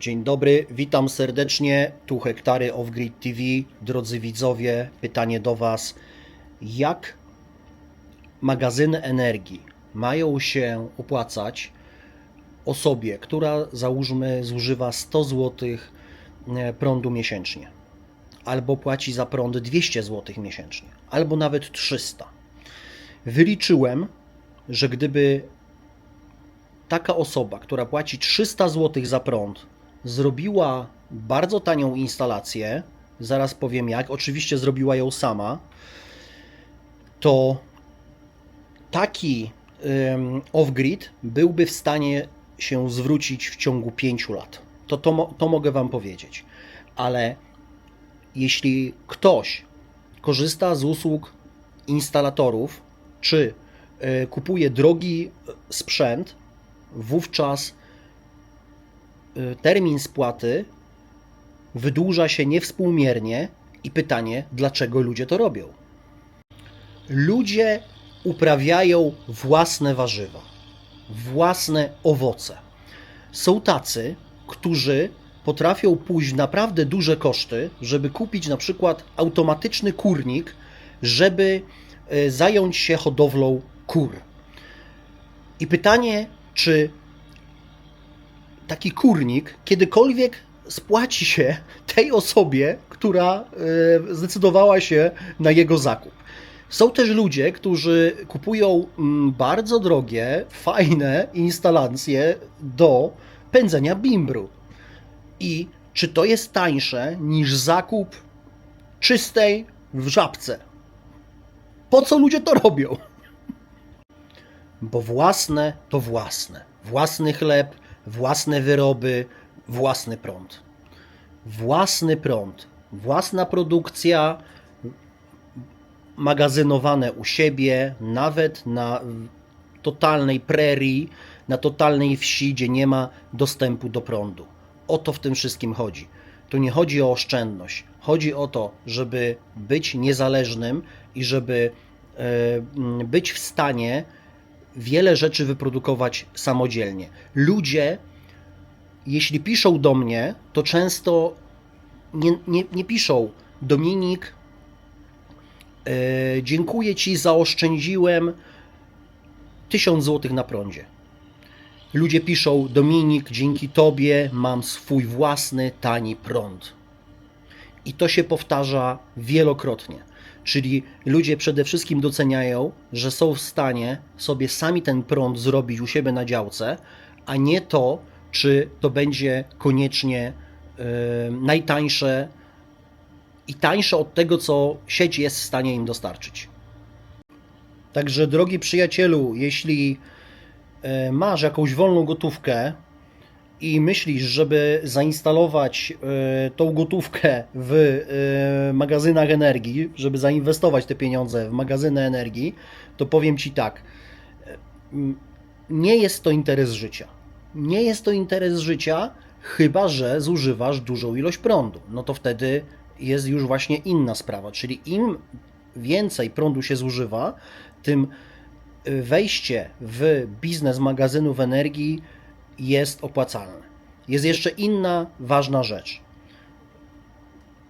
Dzień dobry, witam serdecznie. Tu Hektary of Grid TV. Drodzy widzowie, pytanie do Was. Jak magazyny energii mają się opłacać osobie, która załóżmy zużywa 100 zł prądu miesięcznie, albo płaci za prąd 200 zł miesięcznie, albo nawet 300? Wyliczyłem, że gdyby taka osoba, która płaci 300 zł za prąd, zrobiła bardzo tanią instalację, zaraz powiem jak, oczywiście zrobiła ją sama, to taki off-grid byłby w stanie się zwrócić w ciągu 5 lat. To, to, to mogę Wam powiedzieć. Ale jeśli ktoś korzysta z usług instalatorów, czy y, kupuje drogi sprzęt, wówczas termin spłaty wydłuża się niewspółmiernie i pytanie, dlaczego ludzie to robią. Ludzie uprawiają własne warzywa, własne owoce. Są tacy, którzy potrafią pójść naprawdę duże koszty, żeby kupić na przykład automatyczny kurnik, żeby y, zająć się hodowlą kur. I pytanie, czy taki kurnik kiedykolwiek spłaci się tej osobie, która e, zdecydowała się na jego zakup. Są też ludzie, którzy kupują mm, bardzo drogie, fajne instalacje do pędzenia bimbru. I czy to jest tańsze niż zakup czystej w żabce? Po co ludzie to robią? Bo własne to własne. Własny chleb, własne wyroby, własny prąd. Własny prąd, własna produkcja, magazynowane u siebie, nawet na totalnej prerii, na totalnej wsi, gdzie nie ma dostępu do prądu. O to w tym wszystkim chodzi. Tu nie chodzi o oszczędność. Chodzi o to, żeby być niezależnym i żeby e, być w stanie wiele rzeczy wyprodukować samodzielnie. Ludzie, jeśli piszą do mnie, to często nie, nie, nie piszą Dominik, e, dziękuję Ci, zaoszczędziłem 1000 zł na prądzie. Ludzie piszą Dominik, dzięki Tobie mam swój własny tani prąd. I to się powtarza wielokrotnie. Czyli ludzie przede wszystkim doceniają, że są w stanie sobie sami ten prąd zrobić u siebie na działce, a nie to, czy to będzie koniecznie yy, najtańsze i tańsze od tego, co sieć jest w stanie im dostarczyć. Także, drogi przyjacielu, jeśli yy, masz jakąś wolną gotówkę i myślisz, żeby zainstalować y, tą gotówkę w y, magazynach energii, żeby zainwestować te pieniądze w magazyny energii, to powiem Ci tak. Nie jest to interes życia. Nie jest to interes życia, chyba że zużywasz dużą ilość prądu. No to wtedy jest już właśnie inna sprawa. Czyli im więcej prądu się zużywa, tym y, wejście w biznes magazynów energii jest opłacalne. Jest jeszcze inna ważna rzecz.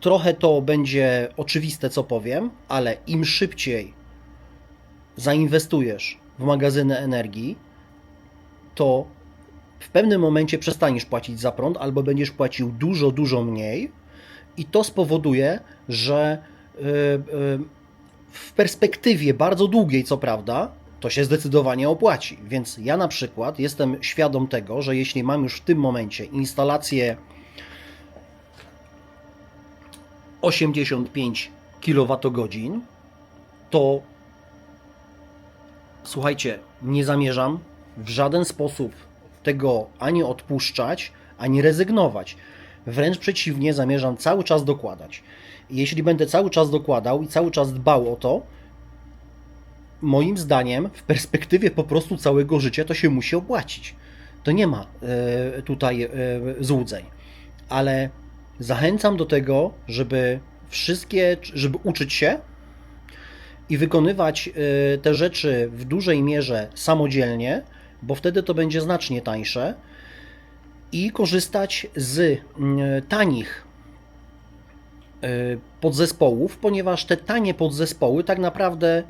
Trochę to będzie oczywiste, co powiem, ale im szybciej zainwestujesz w magazyny energii, to w pewnym momencie przestaniesz płacić za prąd albo będziesz płacił dużo, dużo mniej, i to spowoduje, że yy, yy, w perspektywie bardzo długiej, co prawda, to się zdecydowanie opłaci. Więc ja na przykład jestem świadom tego, że jeśli mam już w tym momencie instalację 85 kWh, to słuchajcie, nie zamierzam w żaden sposób tego ani odpuszczać, ani rezygnować. Wręcz przeciwnie, zamierzam cały czas dokładać. Jeśli będę cały czas dokładał i cały czas dbał o to, moim zdaniem, w perspektywie po prostu całego życia to się musi opłacić. To nie ma e, tutaj e, złudzeń. Ale zachęcam do tego, żeby wszystkie, żeby uczyć się i wykonywać e, te rzeczy w dużej mierze samodzielnie, bo wtedy to będzie znacznie tańsze. i korzystać z tanich podzespołów, ponieważ te tanie podzespoły tak naprawdę,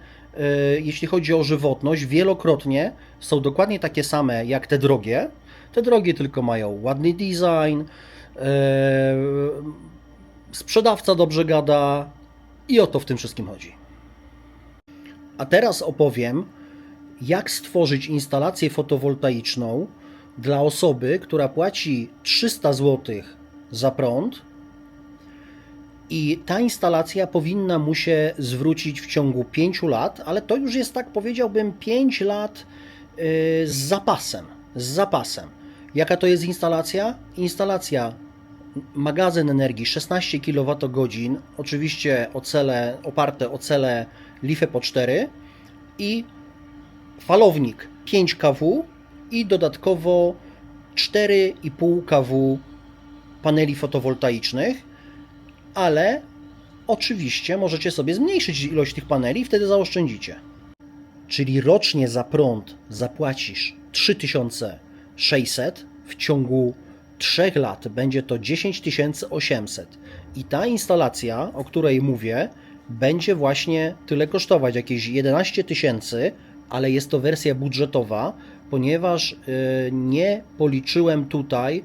jeśli chodzi o żywotność, wielokrotnie są dokładnie takie same jak te drogie. Te drogie tylko mają ładny design, e, sprzedawca dobrze gada i o to w tym wszystkim chodzi. A teraz opowiem, jak stworzyć instalację fotowoltaiczną dla osoby, która płaci 300 zł za prąd i ta instalacja powinna mu się zwrócić w ciągu 5 lat, ale to już jest tak powiedziałbym 5 lat yy, z zapasem, z zapasem. Jaka to jest instalacja? Instalacja magazyn energii 16 kWh, oczywiście oparte o cele LiFe po 4 i falownik 5 kW i dodatkowo 4,5 kW paneli fotowoltaicznych, ale oczywiście możecie sobie zmniejszyć ilość tych paneli i wtedy zaoszczędzicie. Czyli rocznie za prąd zapłacisz 3600 w ciągu 3 lat będzie to 10 800 i ta instalacja, o której mówię, będzie właśnie tyle kosztować, jakieś 11 tysięcy, ale jest to wersja budżetowa, ponieważ y, nie policzyłem tutaj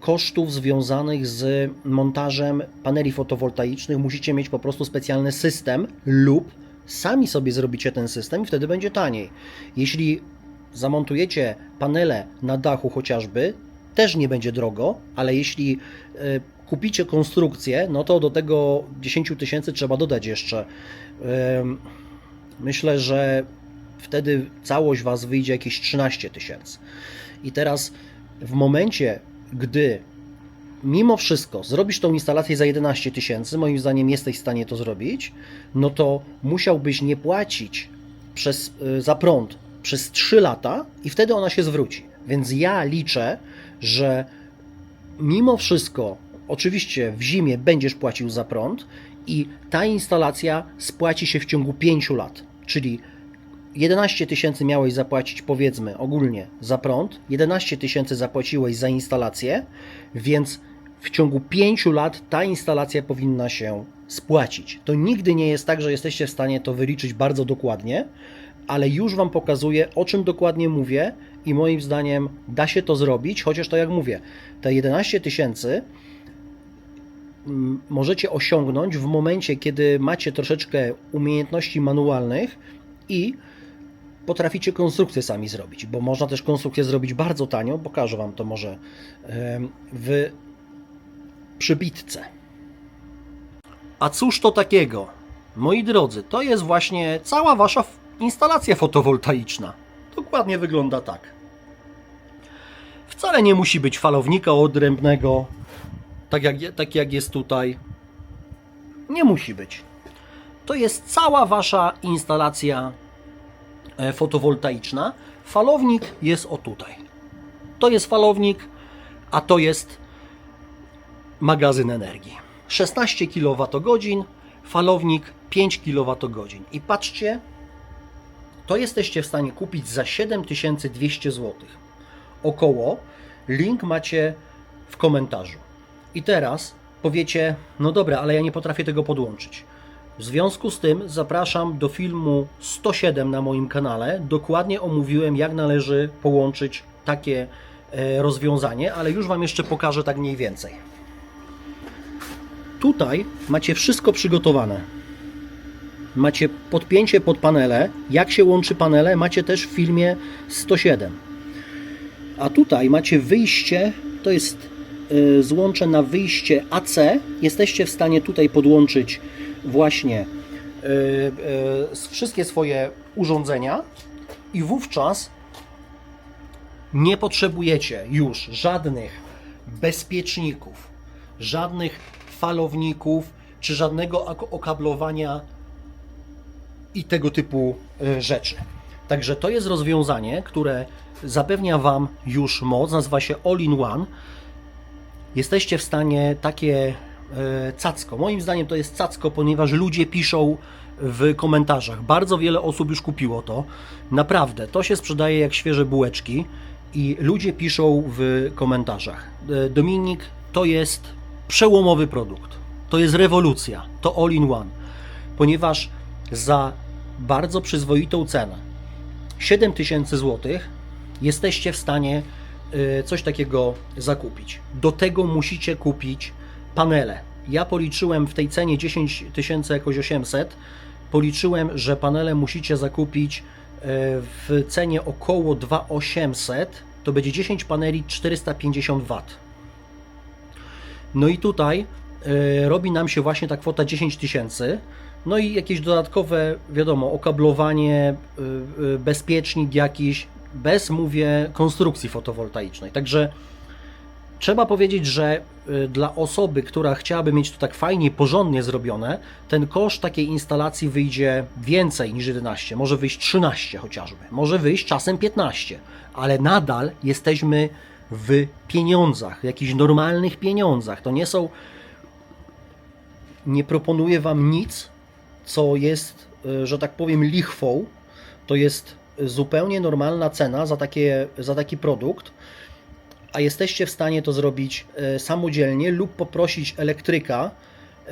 kosztów związanych z montażem paneli fotowoltaicznych. Musicie mieć po prostu specjalny system lub sami sobie zrobicie ten system i wtedy będzie taniej. Jeśli zamontujecie panele na dachu chociażby, też nie będzie drogo, ale jeśli y, kupicie konstrukcję, no to do tego 10 tysięcy trzeba dodać jeszcze. Myślę, że wtedy całość Was wyjdzie jakieś 13 tysięcy. I teraz w momencie, gdy mimo wszystko zrobisz tą instalację za 11 tysięcy, moim zdaniem jesteś w stanie to zrobić, no to musiałbyś nie płacić przez, y, za prąd przez 3 lata i wtedy ona się zwróci. Więc ja liczę, że mimo wszystko, oczywiście w zimie będziesz płacił za prąd i ta instalacja spłaci się w ciągu 5 lat. Czyli 11 tysięcy miałeś zapłacić, powiedzmy, ogólnie za prąd, 11 tysięcy zapłaciłeś za instalację, więc w ciągu 5 lat ta instalacja powinna się spłacić. To nigdy nie jest tak, że jesteście w stanie to wyliczyć bardzo dokładnie, ale już Wam pokazuję, o czym dokładnie mówię i moim zdaniem da się to zrobić, chociaż to jak mówię, te 11 tysięcy mm, możecie osiągnąć w momencie, kiedy macie troszeczkę umiejętności manualnych i potraficie konstrukcję sami zrobić, bo można też konstrukcję zrobić bardzo tanio, pokażę Wam to może w przybitce. A cóż to takiego? Moi drodzy, to jest właśnie cała Wasza instalacja fotowoltaiczna. Dokładnie wygląda tak. Wcale nie musi być falownika odrębnego, tak jak, tak jak jest tutaj. Nie musi być. To jest cała Wasza instalacja fotowoltaiczna. Falownik jest o tutaj. To jest falownik, a to jest magazyn energii. 16 kWh, falownik 5 kWh. I patrzcie, to jesteście w stanie kupić za 7200 zł. Około. Link macie w komentarzu. I teraz powiecie, no dobra, ale ja nie potrafię tego podłączyć. W związku z tym zapraszam do filmu 107 na moim kanale. Dokładnie omówiłem, jak należy połączyć takie e, rozwiązanie, ale już Wam jeszcze pokażę tak mniej więcej. Tutaj macie wszystko przygotowane. Macie podpięcie pod panele. Jak się łączy panele, macie też w filmie 107. A tutaj macie wyjście, to jest y, złącze na wyjście AC. Jesteście w stanie tutaj podłączyć właśnie y, y, wszystkie swoje urządzenia i wówczas nie potrzebujecie już żadnych bezpieczników, żadnych falowników czy żadnego okablowania i tego typu e, rzeczy. Także to jest rozwiązanie, które zapewnia Wam już moc, nazywa się All-in-One. Jesteście w stanie takie e, cacko, moim zdaniem to jest cacko, ponieważ ludzie piszą w komentarzach. Bardzo wiele osób już kupiło to. Naprawdę, to się sprzedaje jak świeże bułeczki I ludzie piszą w komentarzach: e, Dominik, to jest przełomowy produkt. To jest rewolucja. To all in one. Ponieważ za bardzo przyzwoitą cenę 7000 zł jesteście w stanie y, coś takiego zakupić. Do tego musicie kupić panele. Ja policzyłem w tej cenie 10 tysięcy jakoś 800, policzyłem, że panele musicie zakupić y, w cenie około 2800, to będzie 10 paneli 450 W. No i tutaj y, robi nam się właśnie ta kwota 10 tysięcy. No i jakieś dodatkowe, wiadomo, okablowanie, y, bezpiecznik jakiś, bez, mówię, konstrukcji fotowoltaicznej. Także trzeba powiedzieć, że y, dla osoby, która chciałaby mieć to tak fajnie, porządnie zrobione, ten koszt takiej instalacji wyjdzie więcej niż 11, może wyjść 13 chociażby, może wyjść czasem 15, ale nadal jesteśmy w pieniądzach, jakichś normalnych pieniądzach. To nie są nie proponuję Wam nic, co jest, y, że tak powiem, lichwą. To jest zupełnie normalna cena za, takie, za taki produkt, a jesteście w stanie to zrobić y, samodzielnie lub poprosić elektryka,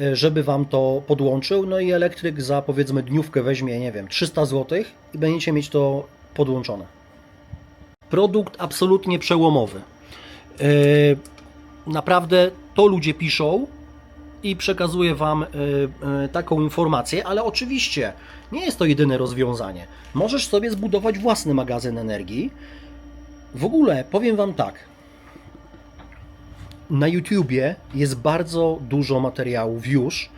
y, żeby Wam to podłączył. No i elektryk za powiedzmy dniówkę weźmie, nie wiem, 300 zł i będziecie mieć to podłączone. Produkt absolutnie przełomowy. Yy, Naprawdę to ludzie piszą, i przekazuję Wam taką informację, ale oczywiście nie jest to jedyne rozwiązanie. Możesz sobie zbudować własny magazyn energii. W ogóle powiem Wam tak. Na YouTubie jest bardzo dużo materiałów już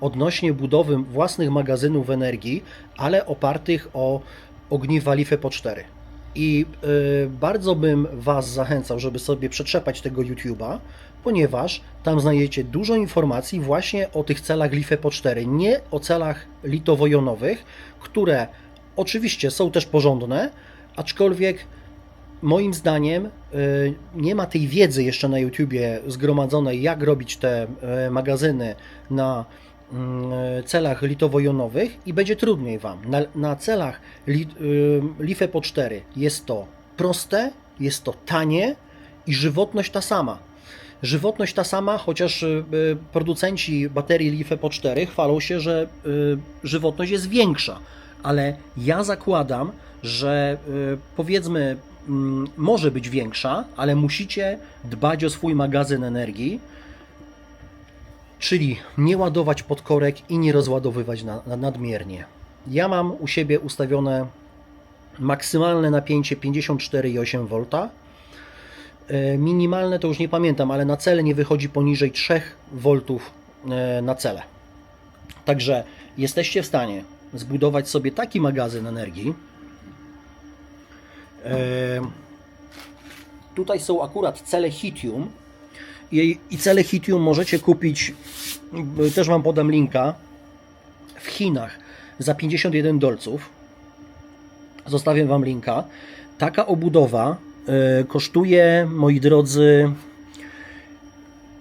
odnośnie budowy własnych magazynów energii, ale opartych o ogniwa LiFePO 4. I y, bardzo bym Was zachęcał, żeby sobie przetrzepać tego YouTube'a, ponieważ tam znajdziecie dużo informacji właśnie o tych celach LiFePO 4, nie o celach litowo-jonowych, które oczywiście są też porządne, aczkolwiek moim zdaniem y, nie ma tej wiedzy jeszcze na YouTubie zgromadzonej, jak robić te y, magazyny na mm, celach litowo-jonowych i będzie trudniej Wam. Na, na celach li, y, LiFePO 4 jest to proste, jest to tanie i żywotność ta sama. Żywotność ta sama, chociaż producenci baterii LiFePO 4 chwalą się, że żywotność jest większa, ale ja zakładam, że powiedzmy może być większa, ale musicie dbać o swój magazyn energii, czyli nie ładować podkorek i nie rozładowywać na, na nadmiernie. Ja mam u siebie ustawione maksymalne napięcie 54,8 V. E, Minimalne to już nie pamiętam, ale na cele nie wychodzi poniżej 3 V e, na cele. Także jesteście w stanie zbudować sobie taki magazyn energii. E, Tutaj są akurat cele Hitium i, cele Hitium możecie kupić, też Wam podam linka, w Chinach za 51 dolców. Zostawię Wam linka. Taka obudowa y, kosztuje, moi drodzy,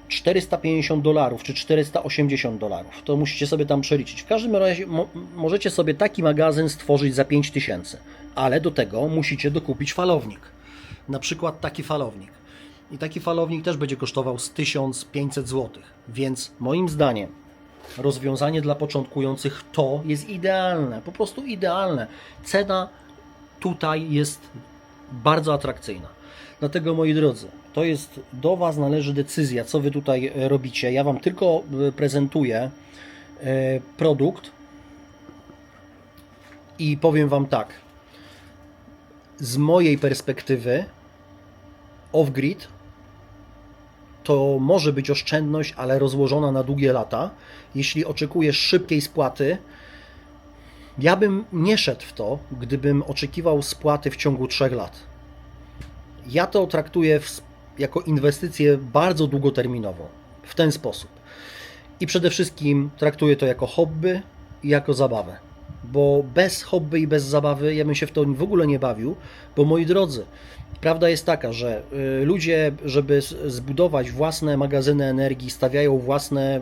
450 dolarów czy 480 dolarów. To musicie sobie tam przeliczyć. W każdym razie mo możecie sobie taki magazyn stworzyć za 5000, ale do tego musicie dokupić falownik. Na przykład taki falownik. I taki falownik też będzie kosztował z 1500 zł. Więc moim zdaniem rozwiązanie dla początkujących to jest idealne, po prostu idealne. Cena tutaj jest bardzo atrakcyjna. Dlatego moi drodzy, to jest do Was należy decyzja, co Wy tutaj e, robicie. Ja Wam tylko e, prezentuję e, produkt i powiem Wam tak. Z mojej perspektywy off-grid to może być oszczędność, ale rozłożona na długie lata. Jeśli oczekujesz szybkiej spłaty, ja bym nie szedł w to, gdybym oczekiwał spłaty w ciągu 3 lat. Ja to traktuję w, jako inwestycję bardzo długoterminową, w ten sposób. I przede wszystkim traktuję to jako hobby i jako zabawę. Bo bez hobby i bez zabawy ja bym się w to w ogóle nie bawił, bo moi drodzy, prawda jest taka, że y, ludzie, żeby zbudować własne magazyny energii, stawiają własne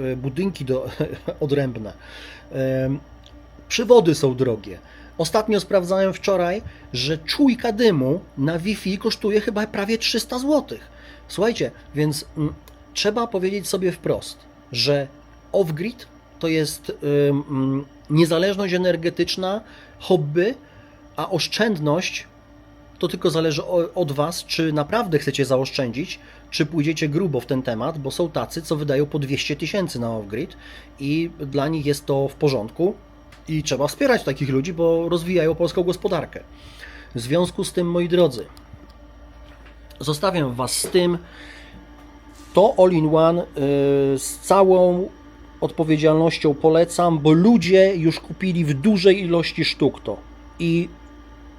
y, y, budynki do, odrębne. Przywody są drogie, Ostatnio sprawdzałem wczoraj, że czujka dymu na Wi-Fi kosztuje chyba prawie 300 zł. Słuchajcie, więc mm, trzeba powiedzieć sobie wprost, że off-grid to jest ym, mm, niezależność energetyczna, hobby, a oszczędność to tylko zależy od Was, czy naprawdę chcecie zaoszczędzić, czy pójdziecie grubo w ten temat, bo są tacy, co wydają po 200 tysięcy na off-grid i dla nich jest to w porządku i trzeba wspierać takich ludzi, bo rozwijają polską gospodarkę. W związku z tym, moi drodzy, zostawiam Was z tym. To all-in-one yy, z całą odpowiedzialnością polecam, bo ludzie już kupili w dużej ilości sztuk to i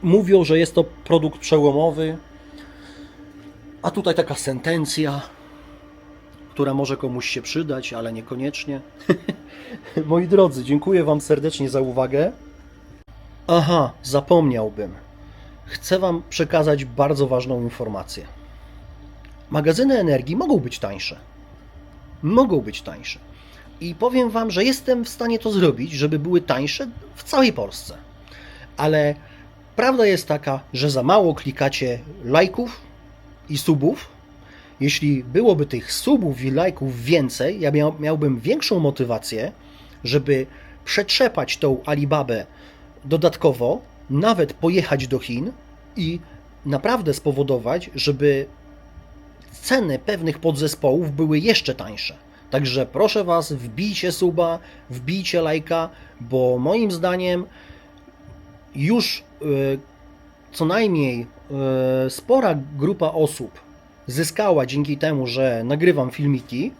mówią, że jest to produkt przełomowy. A tutaj taka sentencja, która może komuś się przydać, ale niekoniecznie. Moi drodzy, dziękuję Wam serdecznie za uwagę. Aha, zapomniałbym. Chcę Wam przekazać bardzo ważną informację. Magazyny energii mogą być tańsze. Mogą być tańsze. I powiem Wam, że jestem w stanie to zrobić, żeby były tańsze w całej Polsce. Ale prawda jest taka, że za mało klikacie lajków i subów. Jeśli byłoby tych subów i lajków więcej, ja miał, miałbym większą motywację, żeby przetrzepać tą Alibabę dodatkowo, nawet pojechać do Chin i naprawdę spowodować, żeby ceny pewnych podzespołów były jeszcze tańsze. Także proszę Was, wbijcie suba, wbijcie lajka, bo moim zdaniem już y, co najmniej y, spora grupa osób zyskała dzięki temu, że nagrywam filmiki,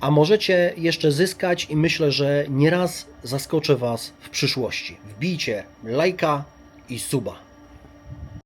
a możecie jeszcze zyskać i myślę, że nieraz zaskoczę Was w przyszłości. Wbijcie lajka i suba.